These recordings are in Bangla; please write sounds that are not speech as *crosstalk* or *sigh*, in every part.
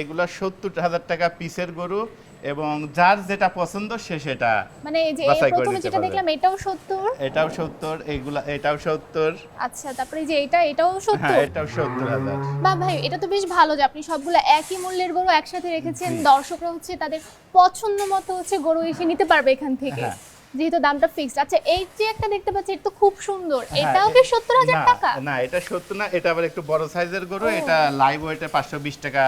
এগুলা সত্তর হাজার টাকা পিসের গরু এবং যার যেটা পছন্দ সে সেটা মানে এই যে প্রথমে যেটা দেখলাম এটাও সত্তর? এটাও সত্তর এগুলা এটাও সত্তর। আচ্ছা তারপরে এই যে এটা এটাও হ্যাঁ এটাও সত্তর হাজার। বা ভাই এটা তো বেশ ভালো যে আপনি সবগুলো একই মূল্যের গরু একসাথে রেখেছেন। দর্শকরা হচ্ছে তাদের পছন্দ মতো হচ্ছে গরু এসে নিতে পারবে এখান থেকে। হ্যাঁ। যেহেতু দামটা ফিক্সড আচ্ছা এই যে একটা দেখতে পাচ্ছি এটা তো খুব সুন্দর। হ্যাঁ, এটাও কি সত্তর হাজার না, টাকা? না এটা সত্তর না এটা আবার একটু বড় সাইজের গরু এটা লাইভ ওয়েটে পাঁচশো বিশ টাকা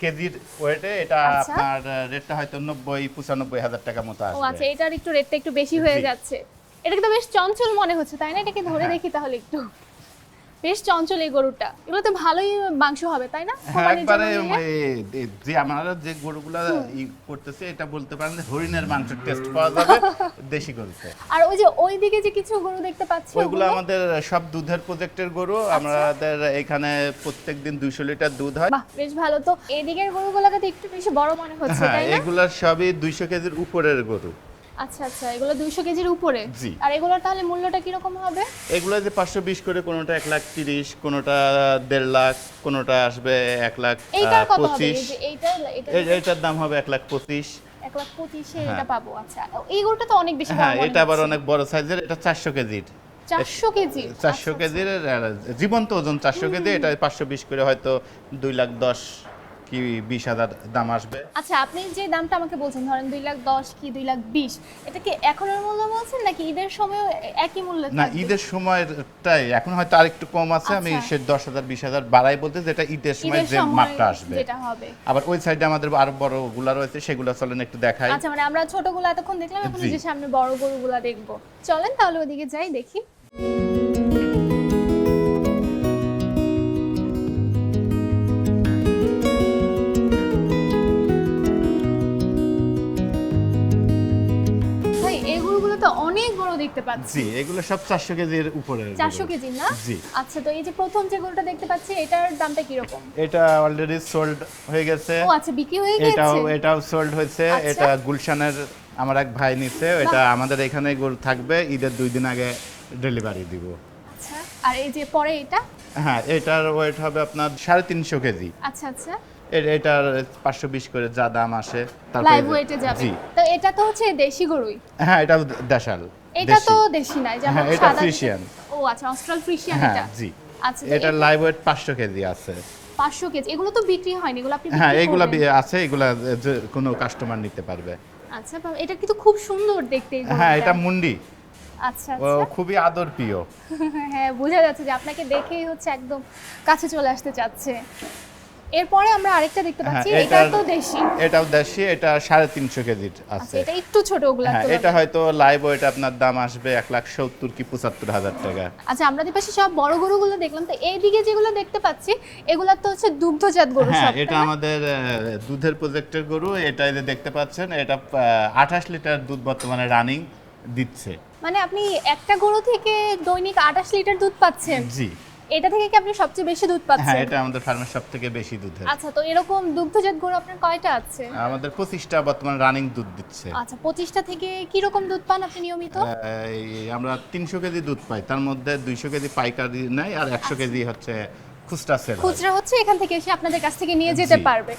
কেজির ওয়েটে এটা আচ্ছা। আপনার রেটটা হয়তো নব্বই পঁচানব্বই হাজার টাকা মতো আসবে। আচ্ছা এটার একটু রেটটা একটু বেশি হয়ে যাচ্ছে। এটা কিন্তু বেশ চঞ্চল মনে হচ্ছে তাই না? এটাকে ধরে হ্যাঁ। দেখি তাহলে একটু। বেশ চঞ্চল এই গরুটা। এগুলো তো ভালোই মাংস হবে তাই না? হ্যাঁ একবারে এ- যে আমরা যে গরুগুলা ই করতেছে এটা বলতে পারেন যে হরিণের মাংসের টেস্ট পাওয়া যাবে *laughs* দেশি গরুতে আর ওই যে ওইদিকে যে কিছু গরু দেখতে পাচ্ছি ওইগুলো ওগুলো? আমাদের সব দুধের প্রজেক্টের গরু আচ্ছা। আমাদের এখানে প্রত্যেক দিন দুইশো লিটার দুধ হয়। বাহ বেশ ভালো। তো এদিকের গরুগুলোকে তো একটু বেশি বড় মনে হচ্ছে হ্যাঁ তাই না? এগুলা সবই দুইশো কেজির উপরের গরু। আচ্ছা আচ্ছা এগুলো দুইশো কেজির উপরে। আর এগুলোর তাহলে মূল্যটা কীরকম হবে? এগুলো যে পাঁচশো বিশ করে কোনোটা এক লাখ তিরিশ কোনোটা দেড় লাখ কোনোটা আসবে এক লাখ এইটার আহ, কত হবে? পঁচিশ। এই যে এইটা এটা এ- এটার দাম হবে এক লাখ পঁচিশ। এক লাখ পঁচিশে হ্যাঁ। এটা পাবো আচ্ছা। এই গরুটা তো অনেক বেশি হ্যাঁ এটা আবার অনেক বড় সাইজের এটা চারশো কেজির। চারশো কেজি চারশো আচ্ছা, কেজির জীবন্ত ওজন চারশো কেজি এটা পাঁচশো বিশ করে হয়তো দুই লাখ দশ কি বিশ হাজার দাম আসবে? আচ্ছা আপনি যে দামটা আমাকে বলছেন ধরেন দুই লাখ দশ কি দুই লাখ বিশ এটা কি এখনের মূল্য বলছেন নাকি ঈদের সময় একই মূল্য না ঈদের সময়টাই এখন হয়তো আরেকটু কম আছে আমি আচ্ছা। সে দশ হাজার বিশ হাজার বাড়াই বলতে যেটা ঈদের সময় যে মাপটা আসবে। আবার ওই সাইডে আমাদের আরও বড়গুলা রয়েছে সেগুলো চলেন একটু দেখাই। আচ্ছা মানে আমরা ছোটগুলো এতক্ষণ দেখলাম এখন যে সামনে বড় গরুগুলা দেখব। চলেন তাহলে ওদিকে যাই দেখি। তো অনেক বড় দেখতে পাচ্ছি। জি এগুলো সব চারশো কেজির উপরে চারশো কেজি না? জি। আচ্ছা তো এই যে প্রথম যে গরুটা দেখতে পাচ্ছি এটার দামটা কীরকম? এটা অলরেডি সোল্ড হয়ে গেছে। ও আচ্ছা বিক্রি হয়ে গেছে? এটাও সোল্ড হয়েছে। আচ্ছা। এটা গুলশানের আমার এক ভাই নিচ্ছে এটা আমাদের এখানে গরু থাকবে ঈদের দুই দিন আগে ডেলিভারি দিব। আচ্ছা আর এই যে পরে এটা? হ্যাঁ এটার ওয়েট হবে আপনার সাড়ে তিনশো কেজি। আচ্ছা আচ্ছা। এটার পাঁচশো বিশ করে যা দাম আসে লাইভ ওয়েটে যাবে। তো এটা তো হচ্ছে দেশি গরুই? হ্যাঁ এটাও দেশাল। এটা তো দেশি। নাই যেমন হ্যাঁ, এটা ফ্রিশিয়ান। ও আচ্ছা অস্ট্রাল ফ্রিশিয়ান হ্যাঁ এটা? জি। আচ্ছা এটার লাইভ ওয়েট পাঁচশো কেজি আছে। 500 কেজি এগুলো তো বিক্রি হয়নি এগুলো আপনি হ্যাঁ এগুলা আছে এগুলা কোনো কাস্টমার নিতে পারবে। আচ্ছা এটা কিন্তু খুব সুন্দর দেখতে হ্যাঁ এটা মুন্ডি। আচ্ছা আচ্ছা। খুবই আদর প্রিয় *laughs* হ্যাঁ বোঝা যাচ্ছে যে আপনাকে দেখেই হচ্ছে একদম কাছে চলে আসতে চাচ্ছে। এরপরে আমরা আরেকটা দেখতে হ্যাঁ পাচ্ছি এটা তো দেশি। এটাও দেশি এটা সাড়ে তিনশো কেজির আচ্ছা আছে এটা একটু ছোট ওগুলা হ্যাঁ এটা হয়তো লাইভ ওয়েট আপনার দাম আসবে এক লাখ সত্তর কি পঁচাত্তর হাজার টাকা। আচ্ছা আমরা পাশে সব বড় গরুগুলো দেখলাম তো এইদিকে যেগুলো দেখতে পাচ্ছি এগুলা তো হচ্ছে দুগ্ধজাত গরু হ্যাঁ সব এটা আমাদের দুধের প্রজেক্টের গরু এটা যে দেখতে পাচ্ছেন এটা আঠাশ লিটার দুধ বর্তমানে রানিং দিচ্ছে। মানে আপনি একটা গরু থেকে দৈনিক আঠাশ লিটার দুধ পাচ্ছেন। জি। এটা থেকে কি আপনি সবচেয়ে বেশি দুধ পাচ্ছেন? হ্যাঁ এটা আমাদের ফার্মের সবথেকে বেশি দুধের। আচ্ছা তো এরকম দুগ্ধজাত গরু আপনার কয়টা আছে? আমাদের 25টা বর্তমানে রানিং দুধ দিচ্ছে। আচ্ছা পঁচিশটা থেকে কি রকম দুধ পান আপনি নিয়মিত? আমরা তিনশো কেজি দুধ পাই তার মধ্যে দুইশো কেজি পাইকারি নাই আর একশো কেজি হচ্ছে খুচরা সেল খুচরা হচ্ছে এখান থেকে এসে আপনাদের কাছ থেকে নিয়ে যেতে পারবে।